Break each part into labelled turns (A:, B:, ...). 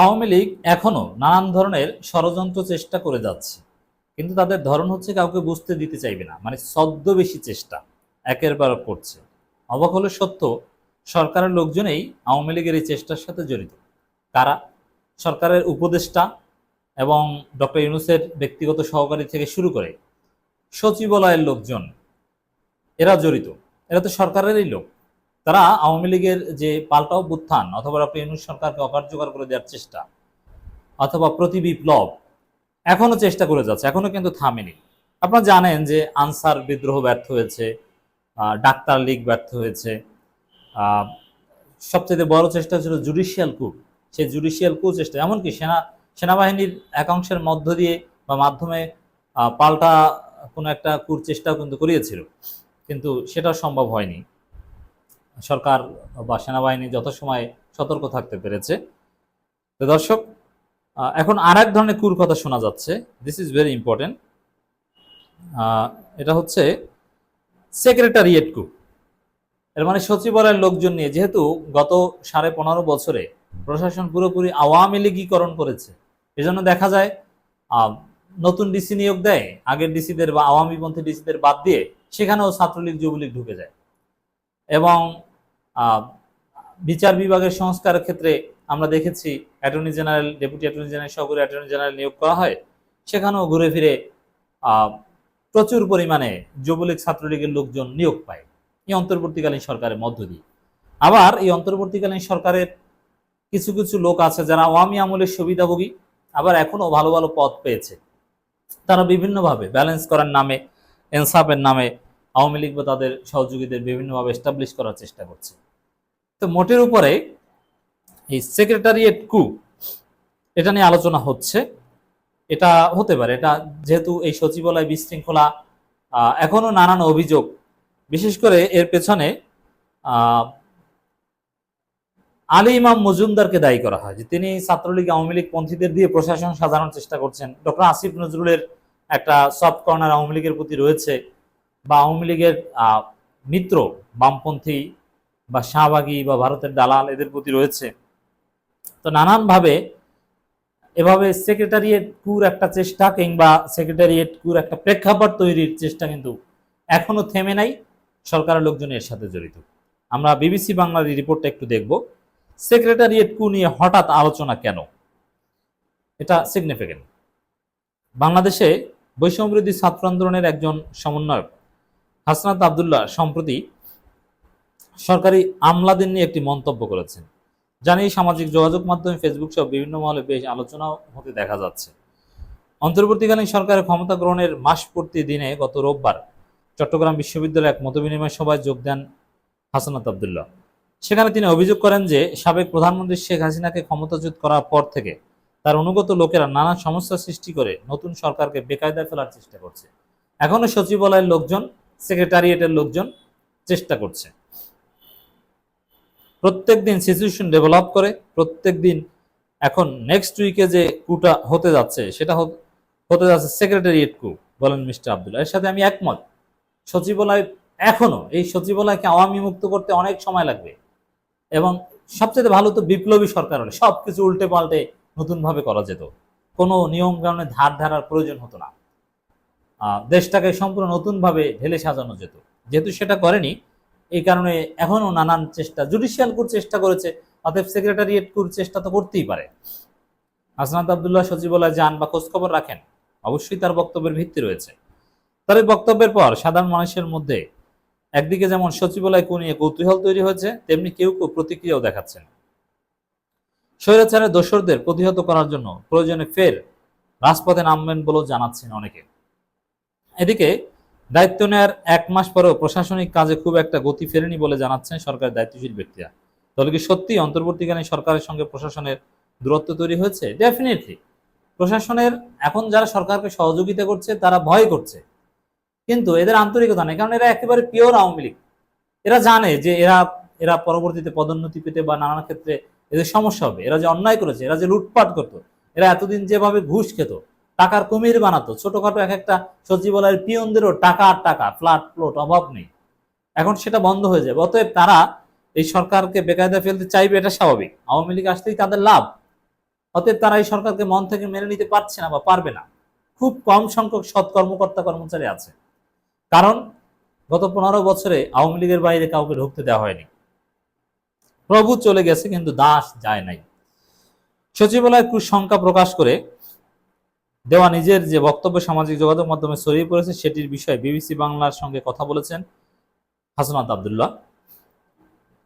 A: আওয়ামী লীগ এখনও নানান ধরনের ষড়যন্ত্র চেষ্টা করে যাচ্ছে। কিন্তু তাদের ধরন হচ্ছে কাউকে বুঝতে দিতে চাইবে না। মানে ছদ্মবেশী চেষ্টা একের বার করছে। অবাক হলে সত্য, সরকারের লোকজনেই আওয়ামী লীগের এই চেষ্টার সাথে জড়িত। কারা? সরকারের উপদেষ্টা এবং ডক্টর ইউনুসের ব্যক্তিগত সহকারী থেকে শুরু করে সচিবালয়ের লোকজন। এরা জড়িত। এরা তো সরকারেরই লোক। তারা আওয়ামী লীগের যে পাল্টা অভ্যুত্থান অথবা ইউনুস সরকারকে অকার্যকর করে দেওয়ার চেষ্টা অথবা প্রতি বিপ্লব, এখনও চেষ্টা করে যাচ্ছে, এখনও কিন্তু থামেনি। আপনারা জানেন যে আনসার বিদ্রোহ ব্যর্থ হয়েছে ডাক্তার লীগ ব্যর্থ হয়েছে। সবচেয়ে বড় চেষ্টা ছিল জুডিশিয়াল কু সেই জুডিশিয়াল কু চেষ্টা, এমনকি সেনা, সেনাবাহিনীর একাংশের মধ্য দিয়ে বা মাধ্যমে পাল্টা কোনো একটা কুর চেষ্টাও কিন্তু করিয়েছিল। কিন্তু সেটা সম্ভব হয়নি। সরকার বা সেনাবাহিনী যথাসময়ে সতর্ক থাকতে পেরেছে। তো দর্শক এখন আর এক ধরনের কুর কথা শোনা যাচ্ছে। দিস ইজ ভেরি ইম্পর্টেন্ট এটা হচ্ছে সেক্রেটারিয়েট কু এর মানে সচিবালয়ের লোকজন নিয়ে, যেহেতু গত সাড়ে পনেরো বছরে প্রশাসন পুরোপুরি আওয়ামী লীগীকরণ করেছে, এজন্য দেখা যায় নতুন ডিসি নিয়োগ দেয়, আগের ডিসিদের বা আওয়ামীপন্থী ডিসিদের বাদ দিয়ে সেখানেও ছাত্রলীগ যুবলীগ ঢুকে যায়। এবং বিচার বিভাগের সংস্কারের ক্ষেত্রে আমরা দেখেছি attorney general, deputy attorney general, সহকারী অ্যাটর্নি জেনারেল নিয়োগ করা হয়। সেখানেও ঘুরে ফিরে প্রচুর পরিমাণে যুবলীগ ছাত্রলীগের লোকজন নিয়োগ পায়। এই অন্তর্বর্তীকালীন সরকারের মধ্য দিয়ে। আবার এই অন্তর্বর্তীকালীন সরকারের কিছু কিছু লোক আছে যারা আওয়ামী আমলের সুবিধাভোগী, আবার এখনও ভালো ভালো পদ পেয়েছে। তারা বিভিন্নভাবে ব্যালেন্স করার নামে, এনসাফের নামে আওয়ামী লীগ বা তাদের সহযোগীদের বিভিন্নভাবে এস্টাবলিশ করার চেষ্টা করছে। তো মোটের উপরে এই সেক্রেটারিয়েট কু এটা নিয়ে আলোচনা হচ্ছে। এটা হতে পারে, এটা যেহেতু এই সচিবালয় বিশৃঙ্খলা এখনও নানান অভিযোগ, বিশেষ করে এর পেছনে আলী ইমাম মজুমদারকে দায়ী করা হয়, যে তিনি ছাত্রলীগ, আওয়ামী লীগ পন্থীদের দিয়ে প্রশাসন সাজানোর চেষ্টা করছেন। ডক্টর আসিফ নজরুলের একটা সফট কর্নার আওয়ামী লীগের প্রতি রয়েছে, বা আওয়ামী লীগের মিত্র বামপন্থী বা শাহবাগী বা ভারতের দালাল এদের প্রতি রয়েছে। তো নানানভাবে এভাবে সেক্রেটারিয়েট কুর একটা চেষ্টা কিংবা সেক্রেটারিয়েট কুর একটা প্রেক্ষাপট তৈরির চেষ্টা কিন্তু এখনও থেমে নাই, সরকারের লোকজন এর সাথে জড়িত। আমরা বিবিসি বাংলার রিপোর্টটা একটু দেখব। সেক্রেটারিয়েট কু নিয়ে হঠাৎ আলোচনা কেন? এটা সিগনিফিকেন্ট বাংলাদেশে বৈষম্যবিরোধী ছাত্র আন্দোলনের একজন সমন্বয়ক, হাসনাত আবদুল্লাহ, সম্প্রতি সরকারি আমলাদের নিয়ে একটি মন্তব্য করেছেন। জানি সামাজিক যোগাযোগ মাধ্যমে ফেসবুক সহ বিভিন্ন মহলে বেশ আলোচনা হতে দেখা যাচ্ছে। অন্তর্বর্তীকালীন সরকারের ক্ষমতা গ্রহণের মাস পূর্তি দিনে গত রোববার চট্টগ্রাম বিশ্ববিদ্যালয়ে এক মতবিনিময় সভায় যোগ দেন হাসানাত আবদুল্লাহ। সেখানে তিনি অভিযোগ করেন যে, সাবেক প্রধানমন্ত্রী শেখ হাসিনাকে ক্ষমতাচ্যুত করার পর থেকে তার অনুগত লোকেরা নানা সমস্যা সৃষ্টি করে নতুন সরকারকে বেকায়দায় ফেলার চেষ্টা করছে। এখনও সচিবালয়ের লোকজন, সেক্রেটারিয়েটের লোকজন চেষ্টা করছে। প্রত্যেক দিন সিচুয়েশন ডেভেলপ করে প্রত্যেক দিন এখন নেক্সট উইকে যে কুটা হতে যাচ্ছে, সেটা হত- যাচ্ছে সেক্রেটারিয়েট কু, বলেন মিস্টার আবদুল্লাহ। এর সাথে আমি একমত। সচিবালয় এখনও, এই সচিবালয়কে আওয়ামী মুক্ত করতে অনেক সময় লাগবে। এবং সবচেয়ে ভালো তো বিপ্লবী সরকার হলে, সবকিছু উল্টে পাল্টে নতুনভাবে করা যেত। কোনো নিয়ম কারণে ধার ধারার প্রয়োজন হতো না। দেশটাকে সম্পূর্ণ নতুনভাবে ঢেলে সাজানো যেত। যেহেতু সেটা করেনি এই কারণে এখনও নানান চেষ্টা জুডিশিয়াল কুর চেষ্টা করেছে, অতএব সেক্রেটারিয়েট কুর চেষ্টা তো করতেই পারে। হাসনাত আবদুল্লাহ সচিবালয় যান বা খোঁজখবর রাখেন, অবশ্যই তার বক্তব্যের ভিত্তি রয়েছে। তার বক্তব্যের পর সাধারণ মানুষের মধ্যে একদিকে যেমন সচিবালয় নিয়ে কৌতূহল তৈরি হয়েছে, তেমনি কেউ কেউ প্রতিক্রিয়াও দেখাচ্ছেন। স্বৈরাচারের দোসরদের প্রতিহত করার জন্য প্রয়োজনে ফের রাজপথে নামবেন বলেও জানাচ্ছেন অনেকে। এদিকে দায়িত্ব নেওয়ার এক মাস পরেও প্রশাসনিক কাজে খুব একটা গতি ফেরেনি বলে জানাচ্ছেন সরকারের দায়িত্বশীল ব্যক্তিরা। তাহলে কি সত্যি অন্তর্বর্তীকালীন সরকারের সঙ্গে প্রশাসনের দূরত্ব তৈরি হয়েছে? ডেফিনেটলি প্রশাসনের এখন যারা সরকারকে সহযোগিতা করছে, তারা ভয় করছে। কিন্তু এদের আন্তরিকতা নেই, কারণ এরা একেবারে পিওর আওয়ামী লীগ। এরা জানে যে এরা এরা পরবর্তীতে পদোন্নতি পেতে বা নানান ক্ষেত্রে এদের সমস্যা হবে। এরা যে অন্যায় করেছে, এরা যে লুটপাট করতো, এরা এতদিন যেভাবে ঘুষ খেত টাকার কুমির বানাতো। ছোটখাটো এক একটা সচিবালয়ের পিয়নদেরও টাকা আর টাকা, ফ্ল্যাট প্লট অভাব নেই। এখন সেটা বন্ধ হয়ে যাবে। অতএব তারা এই সরকারকে বেকায়দা ফেলতে চাইবে, এটা স্বাভাবিক। আওয়ামী লীগ আসতেই তাদের লাভ। অতএব তারা এই সরকারকে মন থেকে মেনে নিতে পারছে না বা পারবে না। খুব কম সংখ্যক সৎ কর্মকর্তা কর্মচারী আছে। কারণ গত পনেরো বছরে আওয়ামী লীগের বাইরে কাউকে ঢুকতে দেওয়া হয়নি। প্রভু চলে গেছে, কিন্তু দাস যায় নাই। সচিবালয় কুসংখ্যা প্রকাশ করে দেওয়া নিজের যে বক্তব্য সামাজিক যোগাযোগ মাধ্যমে ছড়িয়ে পড়েছে, সেটির বিষয়ে বিবিসি বাংলার সঙ্গে কথা বলেছেন হাসনাত আবদুল্লাহ।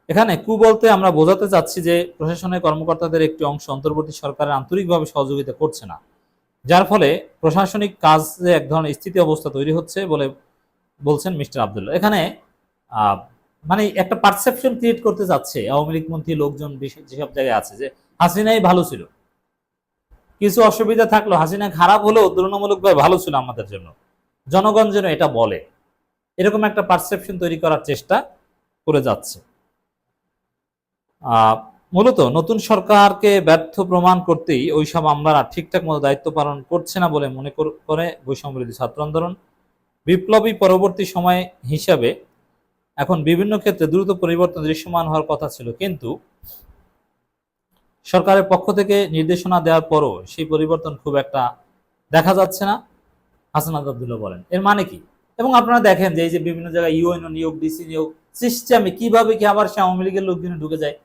A: এখানে কু বলতে আমরা বোঝাতে চাচ্ছি যে প্রশাসনের কর্মকর্তাদের একটি অংশ অন্তর্বর্তী সরকারের আন্তরিকভাবে সহযোগিতা করছে না, যার ফলে প্রশাসনিক কাজে এক ধরনের স্থিতি অবস্থা তৈরি হচ্ছে বলে বলছেন মিস্টার আবদুল্লাহ। এখানে মানে একটা পারসেপশন ক্রিয়েট করতে যাচ্ছে আওয়ামী লীগ মন্ত্রী লোকজন যেসব জায়গায় আছে যে হাসিনাই ভালো ছিল। কিছু অসুবিধা থাকল, হাসিনা খারাপ হলেও তুলনামূলকভাবে ভালো ছিল আমাদের জন্য। জনগণ যেন এটা বলে। এরকম একটা পারসেপশন তৈরি করার চেষ্টা করে যাচ্ছে। মূলত নতুন সরকারকে ব্যর্থ প্রমাণ করতেই ওইসব আমলারা ঠিকঠাক মতো দায়িত্ব পালন করছে না বলে মনে কর- করে বৈষম্যবিরোধী ছাত্র আন্দোলন। বিপ্লবী পরবর্তী সময় হিসাবে এখন বিভিন্ন ক্ষেত্রে দ্রুত পরিবর্তন দৃশ্যমান হওয়ার কথা ছিল, কিন্তু সরকারের পক্ষ থেকে নির্দেশনা দেওয়ার পরও সেই পরিবর্তন খুব একটা দেখা যাচ্ছে না। হাসানাত আব্দুল্লাহ বলেন, এর মানে কি? এবং আপনারা দেখেন যে এই যে বিভিন্ন জায়গায় ইউএনও নিয়োগ, ডিসি নিয়োগ, সিস্টেমে কীভাবে কি আবার সে আওয়ামী লীগের লোকজনে ঢুকে যায়?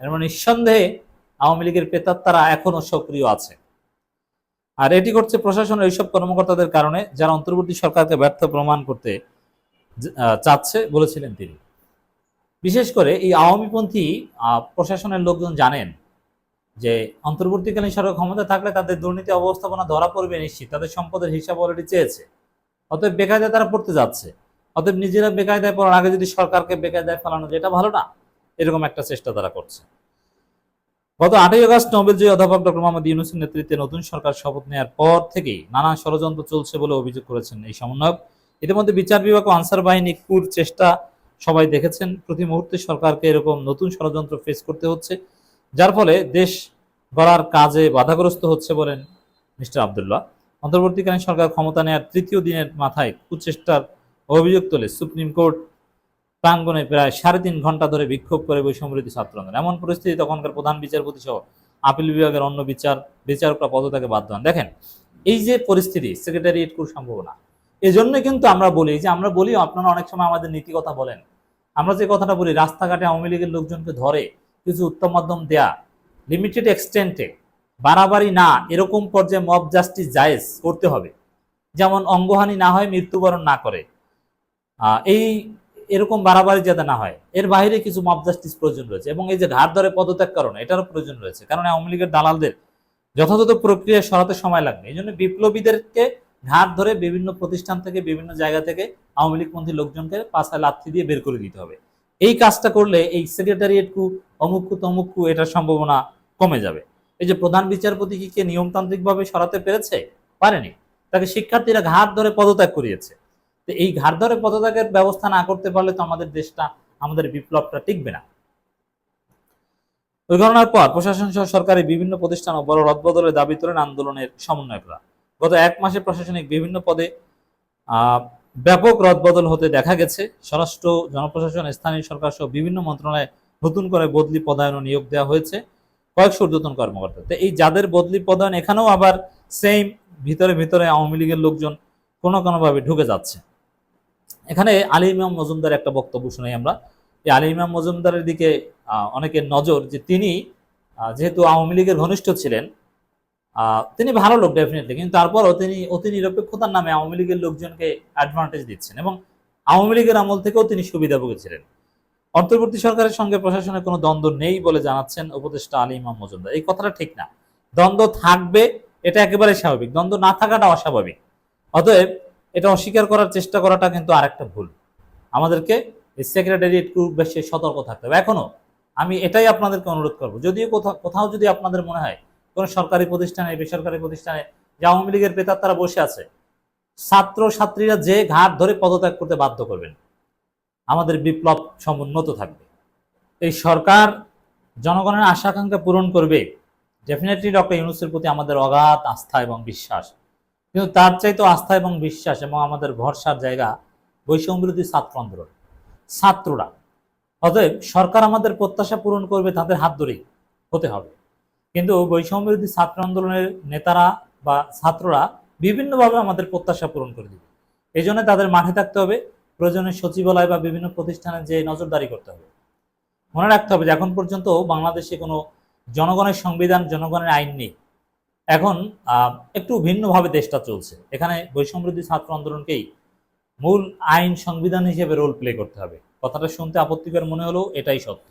A: এর মানে নিঃসন্দেহে আওয়ামী লীগের প্রেতাত্মারা এখনও সক্রিয় আছে। আর এটি করছে প্রশাসনের এইসব কর্মকর্তাদের কারণে, যারা অন্তর্বর্তী সরকারকে ব্যর্থ প্রমাণ করতে চাচ্ছে বলেছিলেন তিনি। বিশেষ করে এই আওয়ামীপন্থী প্রশাসনের লোকজন জানেন যে অন্তর্বর্তীকালীন সরকার ক্ষমতা থাকলে তাদের দুর্নীতি অবস্থাপনা ধরা পড়বে নিশ্চিত। তাদের সম্পদের হিসাব অলরেডি চেয়েছে। অতএব বেকায়দায় তারা পড়তে যাচ্ছে। অতএব নিজেরা বেকায়দায় পড়ার আগে যদি সরকারকে বেকায়দায় ফেলানো যায়, এটা ভালো না। এরকম একটা চেষ্টা তারা করছে। গত আটই আগস্ট নোবেলজয়ী অধ্যাপক ডক্টর মোহাম্মদ ইউনুসের নেতৃত্বে নতুন সরকার শপথ নেওয়ার পর থেকেই নানা ষড়যন্ত্র চলছে বলে অভিযোগ করেছেন এই সমন্বয়ক। ইতিমধ্যে বিচার বিভাগ ও আনসার বাহিনী কুর চেষ্টা সবাই দেখেছেন। প্রতি মুহূর্তে সরকারকে এরকম নতুন ষড়যন্ত্র ফেস করতে হচ্ছে। যার ফলে দেশ গড়ার কাজে বাধাগ্রস্ত হচ্ছে বলেন মিস্টার আবদুল্লাহ। অন্তর্বর্তীকালীন সরকার ক্ষমতা নেওয়ার তৃতীয় দিনের মাথায় কুচেষ্টার অভিযোগ তোলে সুপ্রিম কোর্ট। প্রাঙ্গণে প্রায় সাড়ে তিন ঘণ্টা ধরে বিক্ষোভ করে বৈষম্যবিরোধী ছাত্র এমন পরিস্থিতি তখনকার প্রধান বিচারপতি সহ আপিল বিভাগের অন্য বিচার বিচারকরা পদত্যাগে বাধ্য হন। দেখেন, এই যে পরিস্থিতি, সেক্রেটারিয়েট কোর সম্ভাবনা। এই জন্য কিন্তু আমরা বলি, যে আমরা বলি আপনারা অনেক সময় আমাদের নীতি কথা বলেন। আমরা যে কথাটা বলি, রাস্তাঘাটে আওয়ামী লীগের লোকজনকে ধরে কিছু উত্তম মাধ্যম দেয়া। লিমিটেড এক্সটেন্টে বাড়াবাড়ি না, এরকম পর্যায়ে মব জাস্টিস জায়েজ করতে হবে। যেমন অঙ্গহানি না হয়, মৃত্যুবরণ না করে। এই এরকম বাড়াবাড়ি যাতে না হয়, এর বাইরে কিছু মব জাস্টিস প্রয়োজন রয়েছে। এবং এই যে ধার ধরে পদত্যাগ কারণ এটারও প্রয়োজন রয়েছে। কারণ আওয়ামী লীগের দালালদের যথাযথ প্রক্রিয়া সরাতে সময় লাগবে। এই জন্য বিপ্লবীদেরকে ধার ধরে বিভিন্ন প্রতিষ্ঠান থেকে, বিভিন্ন জায়গা থেকে আওয়ামী লীগপন্থী লোকজনকে পাশায় লাথি দিয়ে বের করে দিতে হবে। এই কাজটা করলে এই সেক্রেটারিয়েট কু অমুকু তমুকু এটার সম্ভাবনা কমে যাবে। এই যে প্রধান বিচারপতি কি কে নিয়মতান্ত্রিকভাবে সরাতে পেরেছে? পারেনি। তাকে শিক্ষার্থীরা ঘাট ধরে পদত্যাগ করিয়েছে। তো এই ঘাট ধরে পদত্যাগের ব্যবস্থা না করতে পারলে তো আমাদের দেশটা, আমাদের বিপ্লবটা টিকবে না। ওই ঘটনার পর প্রশাসন সহ সরকারি বিভিন্ন প্রতিষ্ঠান ও বড় রদবদলের দাবি তোলেন আন্দোলনের সমন্বয়করা। গত এক মাসে প্রশাসনিক বিভিন্ন পদে ব্যাপক রদবদল হতে দেখা গেছে। স্বরাষ্ট্র, জনপ্রশাসন, স্থানীয় সরকার সহ বিভিন্ন মন্ত্রণালয়ে নতুন করে বদলি পদায়ন নিয়োগ দেওয়া হয়েছে কয়েকশো ঊর্ধ্বতন কর্মকর্তা। তো এই যাদের বদলি পদায়ন, এখানেও আবার সেম ভিতরে ভিতরে আওয়ামী লীগের লোকজন কোনো কোনোভাবে ঢুকে যাচ্ছে। এখানে আলী ইমাম মজুমদার একটা বক্তব্য শুনাই আমরা। এই আলী ইমাম মজুমদারের দিকে অনেকের নজর যে তিনি যেহেতু আওয়ামী লীগের ঘনিষ্ঠ ছিলেন তিনি ভালো লোক ডেফিনেটলি কিন্তু তারপরও তিনি, অতি নিরপেক্ষতার নামে আওয়ামী লীগের লোকজনকে অ্যাডভান্টেজ দিচ্ছেন এবং আওয়ামী লীগের আমল থেকেও তিনি সুবিধাভোগী ছিলেন অন্তর্বর্তী সরকারের সঙ্গে প্রশাসনের কোনো দ্বন্দ্ব নেই বলে জানাচ্ছেন উপদেষ্টা আলী ইমাম মজুমদার। এই কথাটা ঠিক না। দ্বন্দ্ব থাকবে, এটা একেবারে স্বাভাবিক। দ্বন্দ্ব না থাকাটা অস্বাভাবিক। অতএব এটা অস্বীকার করার চেষ্টা করাটা কিন্তু আরেকটা ভুল। আমাদেরকে সেক্রেটারিয়েট খুব বেশি সতর্ক থাকতে হবে। এখনও আমি এটাই আপনাদেরকে অনুরোধ করব। যদিও কোথাও কোথাও যদি আপনাদের মনে হয় কোনো সরকারি প্রতিষ্ঠানে, বেসরকারি প্রতিষ্ঠানে যে আওয়ামী লীগের পেতার তারা বসে আছে, ছাত্র ছাত্রীরা যে ঘাট ধরে পদত্যাগ করতে বাধ্য করবেন, আমাদের বিপ্লব সমুন্নত থাকবে। এই সরকার জনগণের আশা আকাঙ্ক্ষা পূরণ করবে ডেফিনেটলি ডক্টর ইউনুসের প্রতি আমাদের অগাধ আস্থা এবং বিশ্বাস। কিন্তু তার চাইতে আস্থা এবং বিশ্বাস এবং আমাদের ভরসার জায়গা বৈষম্যবিরোধী ছাত্র আন্দোলন। ছাত্ররা, অতএব সরকার আমাদের প্রত্যাশা পূরণ করবে, তাদের হাত ধরেই হতে হবে। কিন্তু বৈষম্য বিরোধী ছাত্র আন্দোলনের নেতারা বা ছাত্ররা বিভিন্নভাবে আমাদের প্রত্যাশা পূরণ করে দিবে। এই জন্য তাদের মাঠে থাকতে হবে, প্রয়োজনে সচিবালয় বা বিভিন্ন প্রতিষ্ঠানে যে নজরদারি করতে হবে। মনে রাখতে হবে যে এখন পর্যন্ত বাংলাদেশে কোনো জনগণের সংবিধান, জনগণের আইন নেই। এখন একটু ভিন্নভাবে দেশটা চলছে। এখানে বৈষম্যবিরোধী ছাত্র আন্দোলনকেই মূল আইন সংবিধান হিসেবে রোল প্লে করতে হবে। কথাটা শুনতে আপত্তিকর মনে হলেও এটাই সত্য।